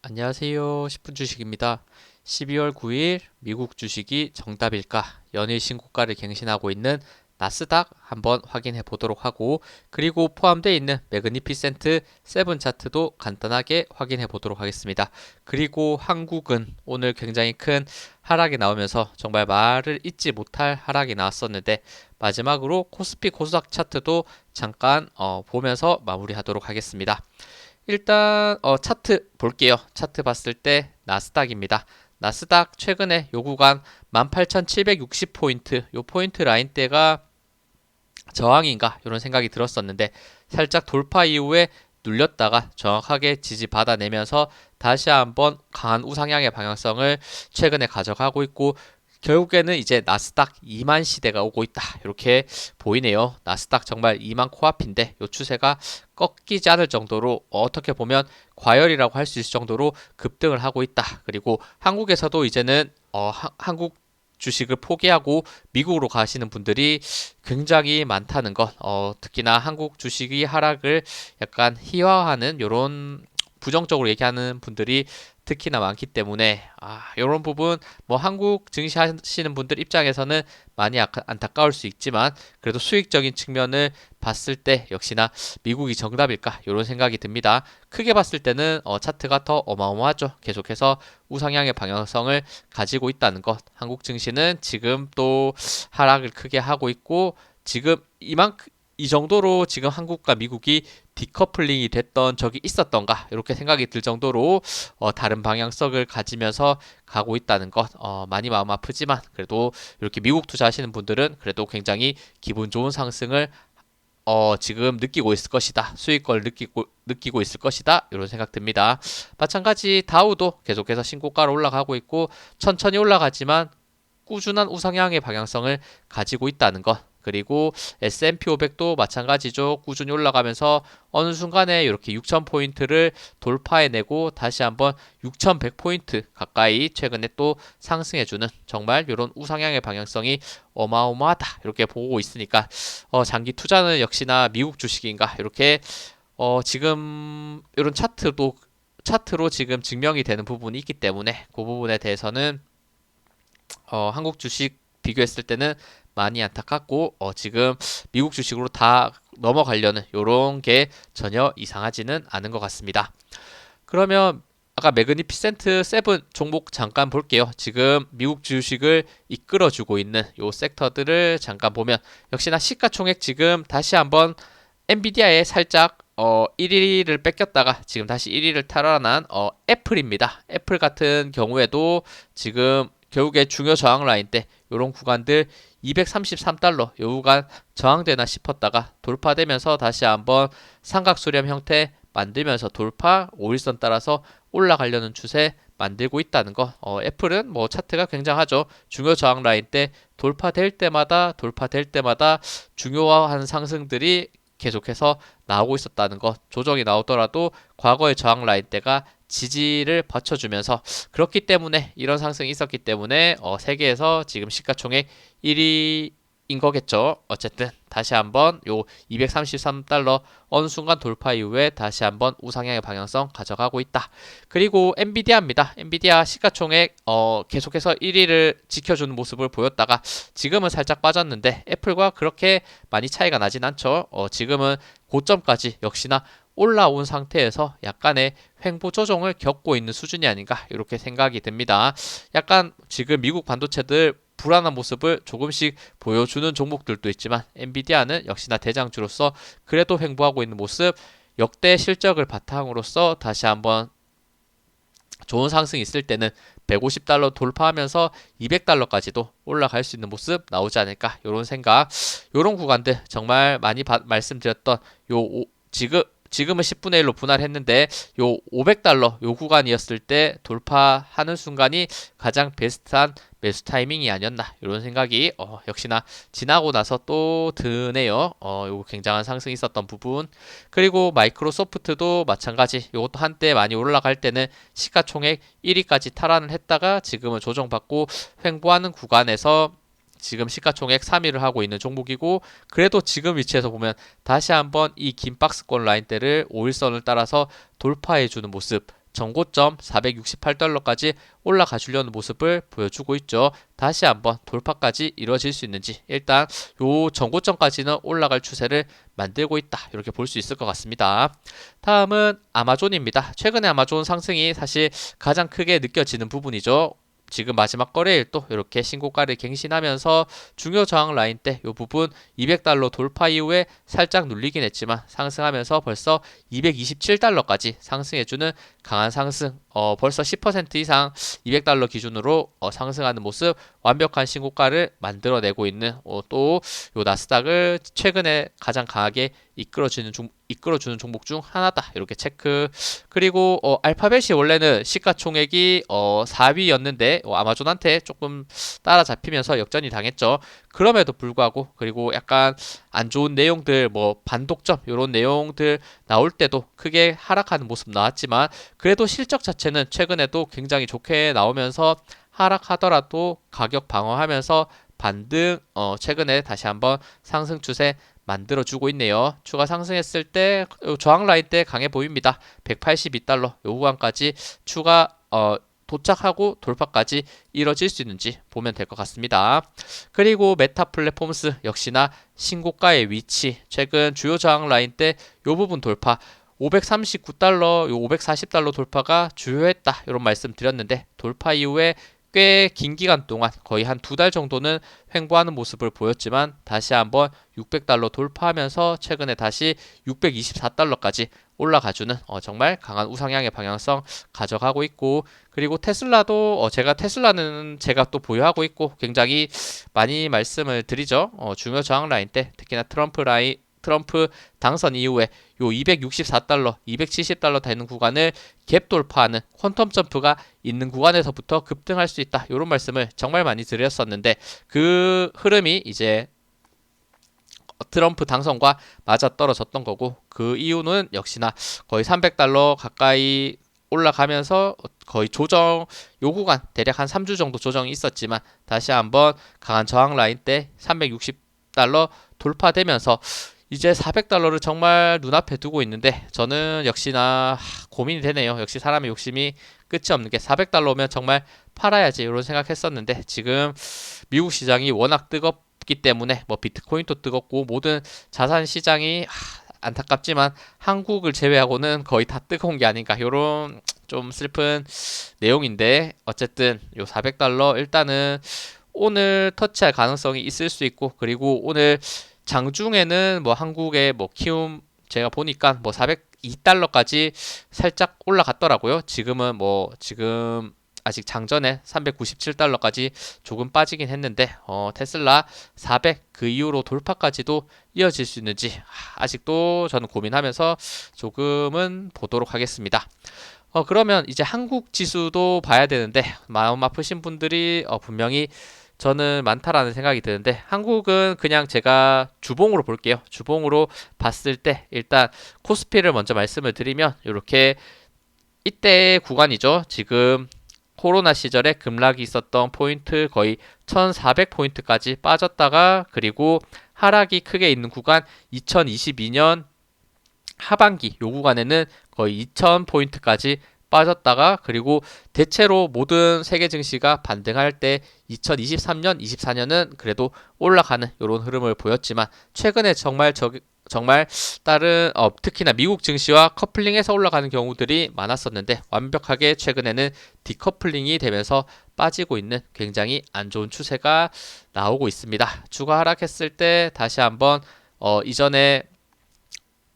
안녕하세요. 10분 주식입니다. 12월 9일 미국 주식이 정답일까? 연일 신고가를 갱신하고 있는 나스닥 한번 확인해 보도록 하고 그리고 포함되어 있는 매그니피센트 7 차트도 간단하게 확인해 보도록 하겠습니다. 그리고 한국은 오늘 굉장히 큰 하락이 나오면서 정말 말을 잊지 못할 하락이 나왔었는데 마지막으로 코스피 코스닥 차트도 잠깐 어, 보면서 마무리하도록 하겠습니다. 일단 어, 차트 볼게요. 차트 봤을 때 나스닥입니다. 나스닥 최근에 요 구간 18,760포인트 요 포인트 라인대가 저항인가 이런 생각이 들었었는데 살짝 돌파 이후에 눌렸다가 정확하게 지지 받아내면서 다시 한번 강한 우상향의 방향성을 최근에 가져가고 있고 결국에는 이제 나스닥 2만 시대가 오고 있다. 이렇게 보이네요. 나스닥 정말 2만 코앞인데 이 추세가 꺾이지 않을 정도로 어떻게 보면 과열이라고 할 수 있을 정도로 급등을 하고 있다. 그리고 한국에서도 이제는 어, 하, 한국 주식을 포기하고 미국으로 가시는 분들이 굉장히 많다는 것. 어, 특히나 한국 주식이 하락을 약간 희화화하는 이런 부정적으로 얘기하는 분들이 특히나 많기 때문에 아, 이런 부분 뭐 한국 증시 하시는 분들 입장에서는 많이 안타까울 수 있지만 그래도 수익적인 측면을 봤을 때 역시나 미국이 정답일까 이런 생각이 듭니다. 크게 봤을 때는 어, 차트가 더 어마어마하죠. 계속해서 우상향의 방향성을 가지고 있다는 것. 한국 증시는 지금 또 하락을 크게 하고 있고 지금 이만큼 이 정도로 지금 한국과 미국이 디커플링이 됐던 적이 있었던가 이렇게 생각이 들 정도로 어, 다른 방향성을 가지면서 가고 있다는 것 어, 많이 마음 아프지만 그래도 이렇게 미국 투자하시는 분들은 그래도 굉장히 기분 좋은 상승을 어, 지금 느끼고 있을 것이다. 수익권을 느끼고, 느끼고 있을 것이다. 이런 생각 듭니다. 마찬가지 다우도 계속해서 신고가로 올라가고 있고 천천히 올라가지만 꾸준한 우상향의 방향성을 가지고 있다는 것. 그리고 S&P 500도 마찬가지죠. 꾸준히 올라가면서 어느 순간에 이렇게 6,000포인트를 돌파해내고 다시 한번 6,100포인트 가까이 최근에 또 상승해주는 정말 이런 우상향의 방향성이 어마어마하다. 이렇게 보고 있으니까 어, 장기 투자는 역시나 미국 주식인가 이렇게 어, 지금 이런 차트도 차트로 지금 증명이 되는 부분이 있기 때문에 그 부분에 대해서는 어, 한국 주식 비교했을 때는 많이 안타깝고 어, 지금 미국 주식으로 다 넘어가려는 이런 게 전혀 이상하지는 않은 것 같습니다. 그러면 아까 매그니피센트 세븐 종목 잠깐 볼게요. 지금 미국 주식을 이끌어주고 있는 요 섹터들을 잠깐 보면 역시나 시가총액 지금 다시 한번 엔비디아에 살짝 어 1위를 뺏겼다가 지금 다시 1위를 탈환한 어 애플입니다. 애플 같은 경우에도 지금 결국에 중요 저항 라인 때 이런 구간들 233달러 요 구간 저항되나 싶었다가 돌파되면서 다시 한번 삼각수렴 형태 만들면서 돌파 5일선 따라서 올라가려는 추세 만들고 있다는 거. 어, 애플은 뭐 차트가 굉장하죠. 중요 저항 라인 때 돌파될 때마다 돌파될 때마다 중요한 상승들이 계속해서 나오고 있었다는 것. 조정이 나오더라도 과거의 저항 라인 때가 지지를 받쳐주면서 그렇기 때문에 이런 상승이 있었기 때문에 어, 세계에서 지금 시가총액 1위인 거겠죠. 어쨌든 다시 한번 요 233달러 어느 순간 돌파 이후에 다시 한번 우상향의 방향성 가져가고 있다. 그리고 엔비디아입니다. 엔비디아 시가총액 어, 계속해서 1위를 지켜주는 모습을 보였다가 지금은 살짝 빠졌는데 애플과 그렇게 많이 차이가 나진 않죠. 어, 지금은 고점까지 역시나 올라온 상태에서 약간의 횡보 조정을 겪고 있는 수준이 아닌가 이렇게 생각이 듭니다. 약간 지금 미국 반도체들 불안한 모습을 조금씩 보여주는 종목들도 있지만 엔비디아는 역시나 대장주로서 그래도 횡보하고 있는 모습 역대 실적을 바탕으로서 다시 한번 좋은 상승이 있을 때는 150달러 돌파하면서 200달러까지도 올라갈 수 있는 모습 나오지 않을까 이런 생각 이런 구간들 정말 많이 바, 말씀드렸던 요 오, 지금 지금은 10분의 1로 분할했는데 요 500달러 요 구간이었을 때 돌파하는 순간이 가장 베스트한 매수 타이밍이 아니었나 이런 생각이 어, 역시나 지나고 나서 또 드네요. 어, 요거 굉장한 상승이 있었던 부분 그리고 마이크로소프트도 마찬가지 요것도 한때 많이 올라갈 때는 시가총액 1위까지 탈환을 했다가 지금은 조정받고 횡보하는 구간에서 지금 시가총액 3위를 하고 있는 종목이고 그래도 지금 위치에서 보면 다시 한번 이 긴 박스권 라인대를 5일선을 따라서 돌파해 주는 모습 전고점 468달러까지 올라가 주려는 모습을 보여주고 있죠. 다시 한번 돌파까지 이루어질 수 있는지 일단 요 전고점까지는 올라갈 추세를 만들고 있다. 이렇게 볼 수 있을 것 같습니다. 다음은 아마존입니다. 최근에 아마존 상승이 사실 가장 크게 느껴지는 부분이죠. 지금 마지막 거래일 또 이렇게 신고가를 갱신하면서 중요 저항 라인 때 이 부분 200달러 돌파 이후에 살짝 눌리긴 했지만 상승하면서 벌써 227달러까지 상승해주는 강한 상승 어, 벌써 10% 이상 200달러 기준으로 어, 상승하는 모습 완벽한 신고가를 만들어내고 있는 어, 또요 나스닥을 최근에 가장 강하게 이끌어주는 종, 이끌어주는 종목 중 하나다. 이렇게 체크. 그리고 어, 알파벳이 원래는 시가총액이 어, 4위였는데 어, 아마존한테 조금 따라잡히면서 역전이 당했죠. 그럼에도 불구하고 그리고 약간 안 좋은 내용들 뭐 반독점 이런 내용들 나올 때도 크게 하락하는 모습 나왔지만 그래도 실적 자체는 최근에도 굉장히 좋게 나오면서 하락하더라도 가격 방어하면서 반등 어 최근에 다시 한번 상승 추세 만들어 주고 있네요. 추가 상승했을 때 저항 라인 때 강해 보입니다. 182달러 요 구간까지 추가 어 도착하고 돌파까지 이뤄질 수 있는지 보면 될 것 같습니다. 그리고 메타 플랫폼스 역시나 신고가의 위치 최근 주요 저항 라인 때 요 부분 돌파 539달러, 요 540달러 돌파가 주요했다. 이런 말씀 드렸는데 돌파 이후에 꽤 긴 기간 동안 거의 한 두 달 정도는 횡보하는 모습을 보였지만 다시 한번 600달러 돌파하면서 최근에 다시 624달러까지 올라가주는 어, 정말 강한 우상향의 방향성 가져가고 있고 그리고 테슬라도 어, 제가 테슬라는 제가 또 보유하고 있고 굉장히 많이 말씀을 드리죠. 어, 중요 저항 라인 때 특히나 트럼프 라인 트럼프 당선 이후에 요 264달러, 270달러 되는 구간을 갭 돌파하는 퀀텀 점프가 있는 구간에서부터 급등할 수 있다. 이런 말씀을 정말 많이 드렸었는데 그 흐름이 이제 트럼프 당선과 맞아 떨어졌던 거고 그 이유는 역시나 거의 300달러 가까이 올라가면서 거의 조정 요 구간 대략 한 3주 정도 조정이 있었지만 다시 한번 강한 저항 라인 때 360달러 돌파되면서 이제 400달러를 정말 눈앞에 두고 있는데 저는 역시나 고민이 되네요. 역시 사람의 욕심이 끝이 없는 게 400달러 오면 정말 팔아야지 이런 생각했었는데 지금 미국 시장이 워낙 뜨겁기 때문에 뭐 비트코인도 뜨겁고 모든 자산 시장이 안타깝지만 한국을 제외하고는 거의 다 뜨거운 게 아닌가 이런 좀 슬픈 내용인데 어쨌든 요 400달러 일단은 오늘 터치할 가능성이 있을 수 있고 그리고 오늘 장중에는 뭐 한국의 뭐 키움 제가 보니까 뭐 402달러까지 살짝 올라갔더라고요. 지금은 뭐 지금 아직 장전에 397달러까지 조금 빠지긴 했는데 어, 테슬라 400 그 이후로 돌파까지도 이어질 수 있는지 아직도 저는 고민하면서 조금은 보도록 하겠습니다. 어, 그러면 이제 한국 지수도 봐야 되는데 마음 아프신 분들이 어, 분명히 저는 많다라는 생각이 드는데 한국은 그냥 제가 주봉으로 볼게요. 주봉으로 봤을 때 일단 코스피를 먼저 말씀을 드리면 이렇게 이때 구간이죠. 지금 코로나 시절에 급락이 있었던 포인트 거의 1400포인트까지 빠졌다가 그리고 하락이 크게 있는 구간 2022년 하반기 요 구간에는 거의 2000포인트까지 빠졌다가 그리고 대체로 모든 세계 증시가 반등할 때 2023년, 24년은 그래도 올라가는 이런 흐름을 보였지만 최근에 정말 저, 정말 다른 어, 특히나 미국 증시와 커플링해서 올라가는 경우들이 많았었는데 완벽하게 최근에는 디커플링이 되면서 빠지고 있는 굉장히 안 좋은 추세가 나오고 있습니다. 주가 하락했을 때 다시 한번 어, 이전에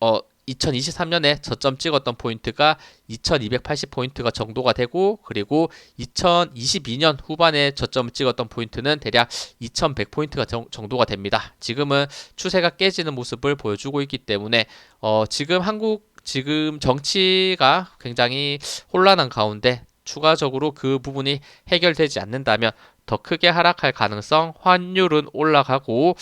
어, 2023년에 저점 찍었던 포인트가 2280포인트가 정도가 되고 그리고 2022년 후반에 저점을 찍었던 포인트는 대략 2100포인트가 정, 정도가 됩니다. 지금은 추세가 깨지는 모습을 보여주고 있기 때문에 어, 지금 한국 지금 정치가 굉장히 혼란한 가운데 추가적으로 그 부분이 해결되지 않는다면 더 크게 하락할 가능성, 환율은 올라가고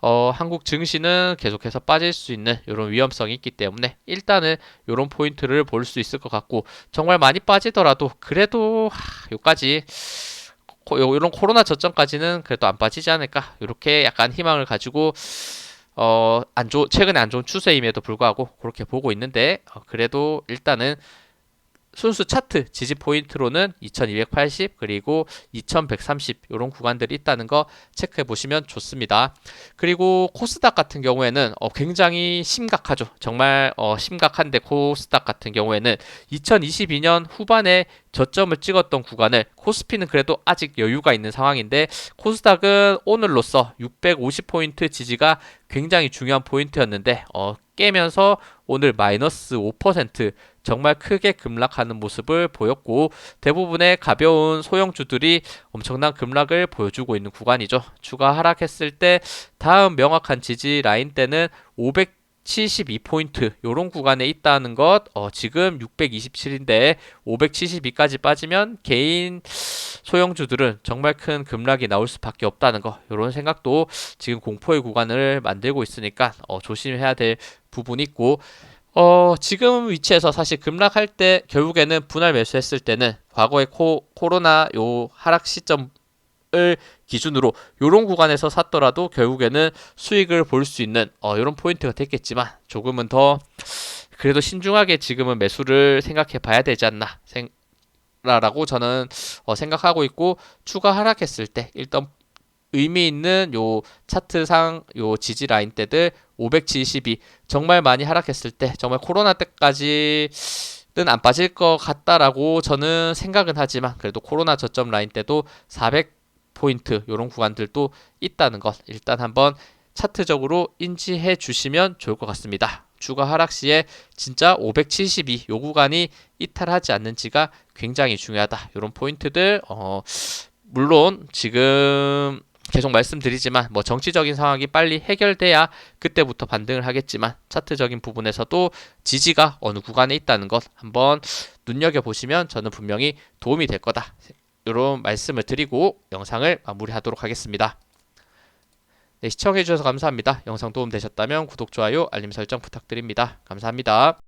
어, 한국 증시는 계속해서 빠질 수 있는 이런 위험성이 있기 때문에 일단은 이런 포인트를 볼 수 있을 것 같고 정말 많이 빠지더라도 그래도 하, 여기까지 이런 코로나 저점까지는 그래도 안 빠지지 않을까? 이렇게 약간 희망을 가지고 어, 안 좋, 최근에 안 좋은 추세임에도 불구하고 그렇게 보고 있는데, 어, 그래도 일단은 순수 차트 지지 포인트로는 2280 그리고 2130 이런 구간들이 있다는 거 체크해 보시면 좋습니다. 그리고 코스닥 같은 경우에는 어, 굉장히 심각하죠. 정말 어, 심각한데 코스닥 같은 경우에는 2022년 후반에 저점을 찍었던 구간을 코스피는 그래도 아직 여유가 있는 상황인데 코스닥은 오늘로써 650포인트 지지가 굉장히 중요한 포인트였는데 어, 깨면서 오늘 마이너스 5% 정말 크게 급락하는 모습을 보였고 대부분의 가벼운 소형주들이 엄청난 급락을 보여주고 있는 구간이죠. 추가 하락했을 때 다음 명확한 지지 라인 때는 572포인트 요런 구간에 있다는 것 어, 지금 627인데 572까지 빠지면 개인 소형주들은 정말 큰 급락이 나올 수밖에 없다는 거 이런 생각도 지금 공포의 구간을 만들고 있으니까 어, 조심해야 될 부분이 있고 어, 지금 위치에서 사실 급락할 때 결국에는 분할 매수했을 때는 과거의 코, 코로나 요 하락 시점 을 기준으로 요런 구간에서 샀더라도 결국에는 수익을 볼 수 있는 어, 요런 포인트가 됐겠지만 조금은 더 그래도 신중하게 지금은 매수를 생각해 봐야 되지 않나 생, 라고 저는 어, 생각하고 있고 추가 하락했을 때 일단 의미 있는 요 차트상 요 지지 라인 때들 572 정말 많이 하락했을 때 정말 코로나 때까지 는 안 빠질 것 같다라고 저는 생각은 하지만 그래도 코로나 저점 라인 때도 400 포인트 요런 구간들도 있다는 것 일단 한번 차트적으로 인지해 주시면 좋을 것 같습니다. 추가 하락 시에 진짜 572 요 구간이 이탈하지 않는지가 굉장히 중요하다. 이런 포인트들 어 물론 지금 계속 말씀드리지만 뭐 정치적인 상황이 빨리 해결돼야 그때부터 반등을 하겠지만 차트적인 부분에서도 지지가 어느 구간에 있다는 것 한번 눈여겨 보시면 저는 분명히 도움이 될 거다. 이런 말씀을 드리고 영상을 마무리하도록 하겠습니다. 네, 시청해주셔서 감사합니다. 영상 도움 되셨다면 구독, 좋아요, 알림 설정 부탁드립니다. 감사합니다.